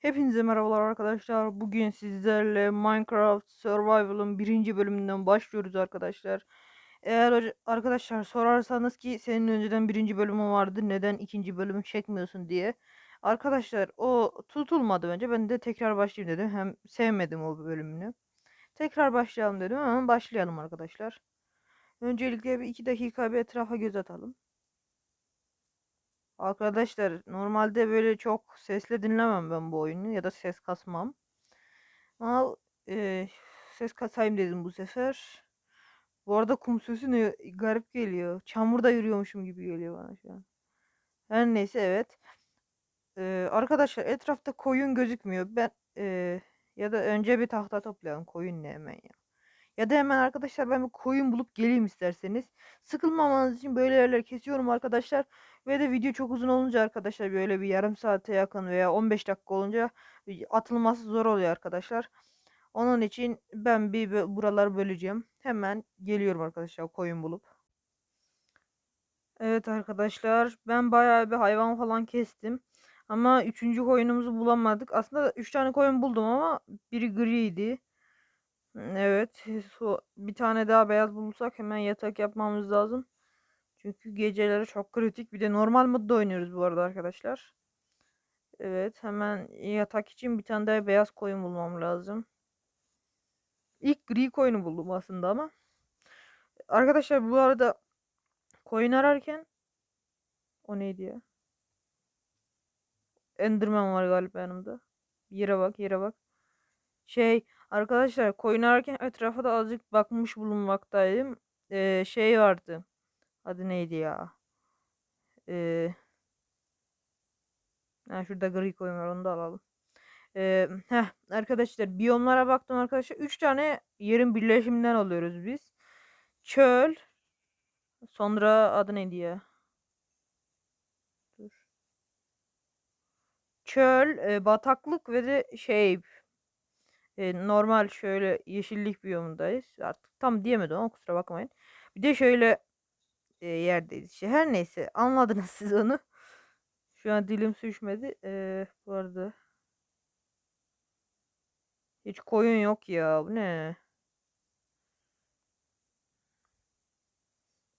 Hepinize merhabalar arkadaşlar. Bugün sizlerle Minecraft Survival'ın birinci bölümünden başlıyoruz arkadaşlar. Eğer arkadaşlar sorarsanız ki senin önceden birinci bölümü vardı neden ikinci bölümü çekmiyorsun diye. Arkadaşlar o tutulmadı önce ben de tekrar başlayayım dedim. Hem sevmedim o bölümünü. Tekrar başlayalım dedim hemen başlayalım arkadaşlar. Öncelikle bir iki dakika bir etrafa göz atalım. Arkadaşlar normalde böyle çok sesle dinlemem ben bu oyunu ya da ses kasmam. Ama e, ses kasayım dedim bu sefer. Bu arada kum sesi ne garip geliyor. Çamurda yürüyormuşum gibi geliyor bana şu an. Her neyse evet. E, arkadaşlar etrafta koyun gözükmüyor. Ben e, ya da önce bir tahta toplayalım. Koyun ne hemen ya. Ya da hemen arkadaşlar ben bir koyun bulup geleyim isterseniz. Sıkılmamanız için böyle yerler kesiyorum arkadaşlar. Ve de video çok uzun olunca arkadaşlar böyle bir yarım saate yakın veya 15 dakika olunca atılması zor oluyor arkadaşlar. Onun için ben bir buraları böleceğim. Hemen geliyorum arkadaşlar koyun bulup. Evet arkadaşlar ben bayağı bir hayvan falan kestim. Ama üçüncü koyunumuzu bulamadık. Aslında üç tane koyun buldum ama biri griydi. Evet, bir tane daha beyaz bulursak hemen yatak yapmamız lazım. Çünkü geceleri çok kritik. Bir de normal modda oynuyoruz bu arada arkadaşlar. Evet, hemen yatak için bir tane daha beyaz koyun bulmam lazım. İlk gri koyunu buldum aslında ama. Arkadaşlar bu arada koyun ararken o neydi ya? Enderman var galiba yanımda. Yere bak, yere bak. Şey, arkadaşlar koyun ararken etrafa da azıcık bakmış bulunmaktaydım. Ee, şey vardı. Adı neydi ya? Ee, ha, şurada gri koyun var onu da alalım. Ee, heh, arkadaşlar biyomlara baktım arkadaşlar. 3 tane yerin birleşiminden alıyoruz biz. Çöl. Sonra adı neydi ya? Çöl, e, bataklık ve de şey e, normal şöyle yeşillik biyomundayız. Artık tam diyemedim ama kusura bakmayın. Bir de şöyle e, yerdeyiz. İşte her neyse anladınız siz onu. Şu an dilim sürçmedi. E, bu arada hiç koyun yok ya. Bu ne?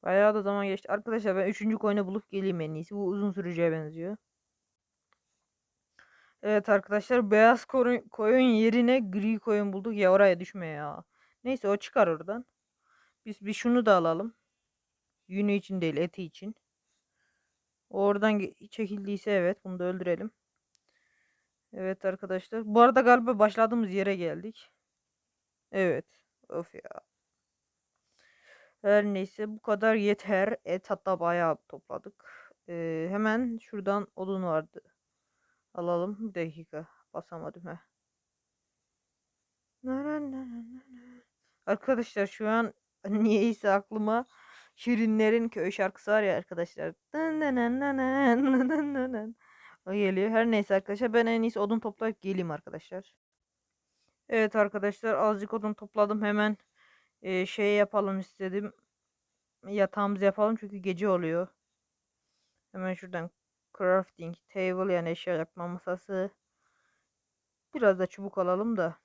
Bayağı da zaman geçti. Arkadaşlar ben üçüncü koyunu bulup geleyim en iyisi. Bu uzun süreceğe benziyor. Evet arkadaşlar beyaz koyun, yerine gri koyun bulduk. Ya oraya düşme ya. Neyse o çıkar oradan. Biz bir şunu da alalım. Yünü için değil eti için. Oradan çekildiyse evet bunu da öldürelim. Evet arkadaşlar. Bu arada galiba başladığımız yere geldik. Evet. Of ya. Her neyse bu kadar yeter. Et hatta bayağı topladık. Ee, hemen şuradan odun vardı. Alalım. Bir dakika. Basamadım he. Arkadaşlar şu an niyeyse aklıma Şirinlerin köy şarkısı var ya arkadaşlar. O geliyor. Her neyse arkadaşlar ben en iyisi odun toplayıp geleyim arkadaşlar. Evet arkadaşlar azıcık odun topladım hemen e, şey yapalım istedim. Yatağımızı yapalım çünkü gece oluyor. Hemen şuradan crafting table yani eşya yapma masası. Biraz da çubuk alalım da.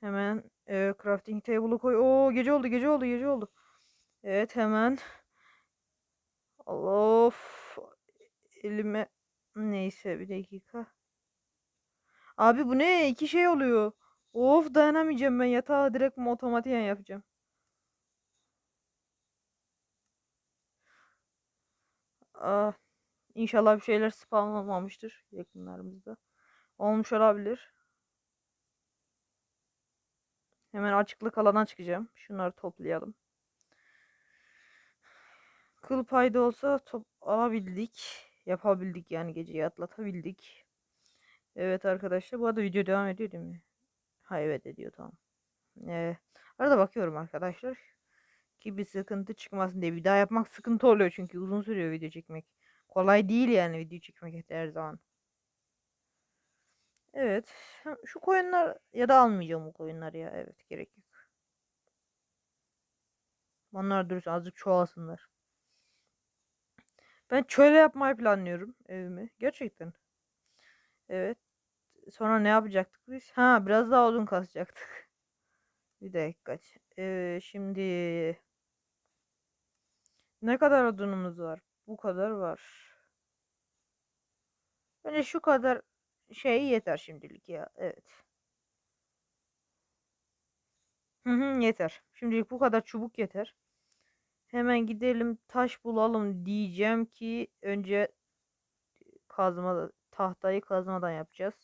Hemen e, crafting table'ı koy. Oo gece oldu gece oldu gece oldu. Evet hemen. Allah of. Elime neyse bir dakika. Abi bu ne? İki şey oluyor. Of dayanamayacağım ben yatağı direkt mi otomatiğen yapacağım. Ah, inşallah bir şeyler spawnlanmamıştır yakınlarımızda. Olmuş olabilir. Hemen açıklık alana çıkacağım. Şunları toplayalım. Kıl payda olsa top alabildik. Yapabildik yani geceyi atlatabildik. Evet arkadaşlar bu arada video devam ediyor değil mi? Ha evet ediyor tamam. Ee, arada bakıyorum arkadaşlar. Ki bir sıkıntı çıkmasın diye. Bir daha yapmak sıkıntı oluyor çünkü uzun sürüyor video çekmek. Kolay değil yani video çekmek her zaman. Evet. Şu koyunlar ya da almayacağım bu koyunlar ya. Evet gerek yok. Onlar durursa azıcık çoğalsınlar. Ben çöle yapmayı planlıyorum evimi. Gerçekten. Evet. sonra ne yapacaktık biz? Ha biraz daha odun kasacaktık. Bir dakika. Ee, şimdi ne kadar odunumuz var? Bu kadar var. Bence şu kadar şey yeter şimdilik ya. Evet. Hı hı yeter. Şimdilik bu kadar çubuk yeter. Hemen gidelim taş bulalım diyeceğim ki önce kazma tahtayı kazmadan yapacağız.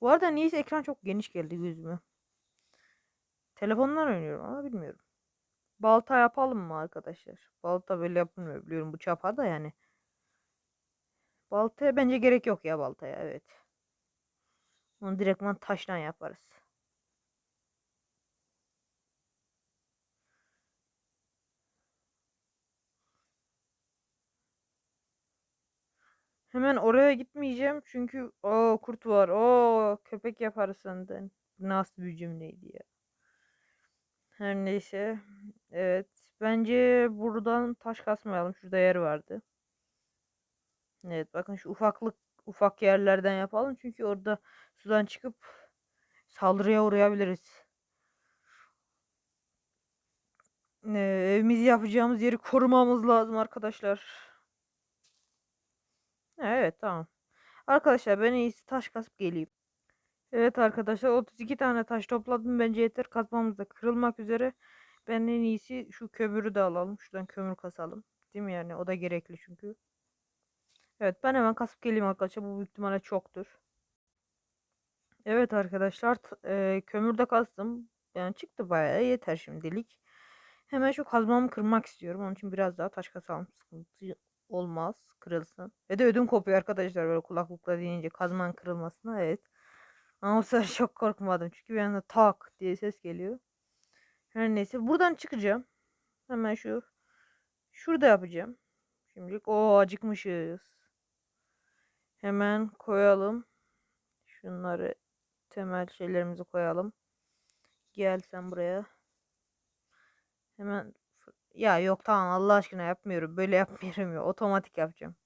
Bu arada niyeyse ekran çok geniş geldi gözüme. Telefondan oynuyorum ama bilmiyorum. Balta yapalım mı arkadaşlar? Balta böyle yapılmıyor biliyorum bu çapa da yani. Baltaya bence gerek yok ya baltaya evet. Onu direktman taştan yaparız. Hemen oraya gitmeyeceğim çünkü o kurt var. O köpek yaparız senden. Nasıl bir cümleydi ya. Her neyse. Evet. Bence buradan taş kasmayalım. Şurada yer vardı. Evet bakın şu ufaklık ufak yerlerden yapalım. Çünkü orada sudan çıkıp saldırıya uğrayabiliriz. Ee, evimizi yapacağımız yeri korumamız lazım arkadaşlar. Evet tamam. Arkadaşlar ben en iyisi taş kasıp geleyim. Evet arkadaşlar 32 tane taş topladım. Bence yeter. Kazmamız da kırılmak üzere. Ben en iyisi şu kömürü de alalım. Şuradan kömür kasalım. Değil mi yani? O da gerekli çünkü. Evet ben hemen kasıp geleyim arkadaşlar. Bu büyük ihtimalle çoktur. Evet arkadaşlar e, kömür de kastım. Yani çıktı bayağı yeter şimdilik. Hemen şu kazmamı kırmak istiyorum. Onun için biraz daha taş kasalım. Sıkıntı olmaz. Kırılsın. Ve de ödüm kopuyor arkadaşlar böyle kulaklıkla deyince kazmanın kırılmasına. Evet. Ama bu sefer çok korkmadım. Çünkü bir anda tak diye ses geliyor. Her neyse buradan çıkacağım. Hemen şu şurada yapacağım. Şimdilik o acıkmışız. Hemen koyalım. Şunları temel şeylerimizi koyalım. Gel sen buraya. Hemen ya yok tamam Allah aşkına yapmıyorum. Böyle yapmıyorum ya. Otomatik yapacağım.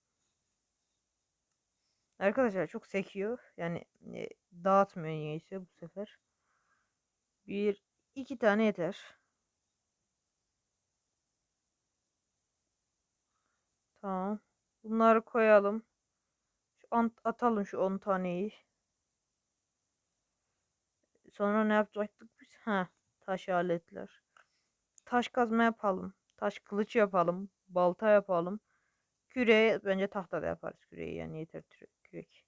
Arkadaşlar çok sekiyor. Yani e, dağıtmıyor niyeyse bu sefer. Bir iki tane yeter. Tamam. Bunları koyalım. Şu atalım şu 10 taneyi. Sonra ne yapacaktık biz? Ha, taş aletler. Taş kazma yapalım. Taş kılıç yapalım. Balta yapalım. Küreği bence tahtada yaparız küreği yani yeter kürek.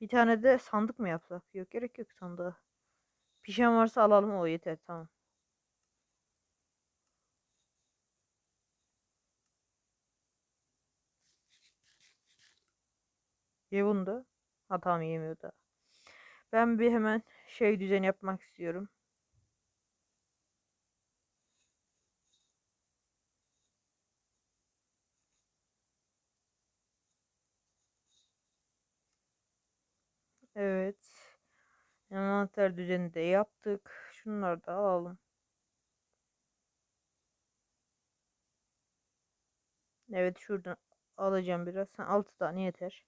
Bir tane de sandık mı yapsak? Yok gerek yok sandığa. Pişen varsa alalım o yeter tamam. Ye bunu da. Ha tamam yemiyor da. Ben bir hemen şey düzen yapmak istiyorum. Evet. Envanter düzeni de yaptık. Şunları da alalım. Evet şuradan alacağım biraz. Sen 6 tane yeter.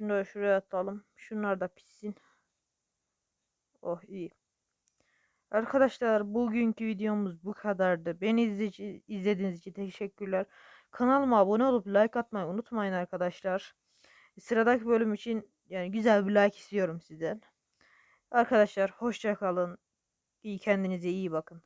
Da şuraya atalım. Şunlar da pişsin. Oh iyi. Arkadaşlar bugünkü videomuz bu kadardı. Beni izlediğiniz için teşekkürler. Kanalıma abone olup like atmayı unutmayın arkadaşlar. Sıradaki bölüm için yani güzel bir like istiyorum sizden. Arkadaşlar hoşça kalın. İyi kendinize iyi bakın.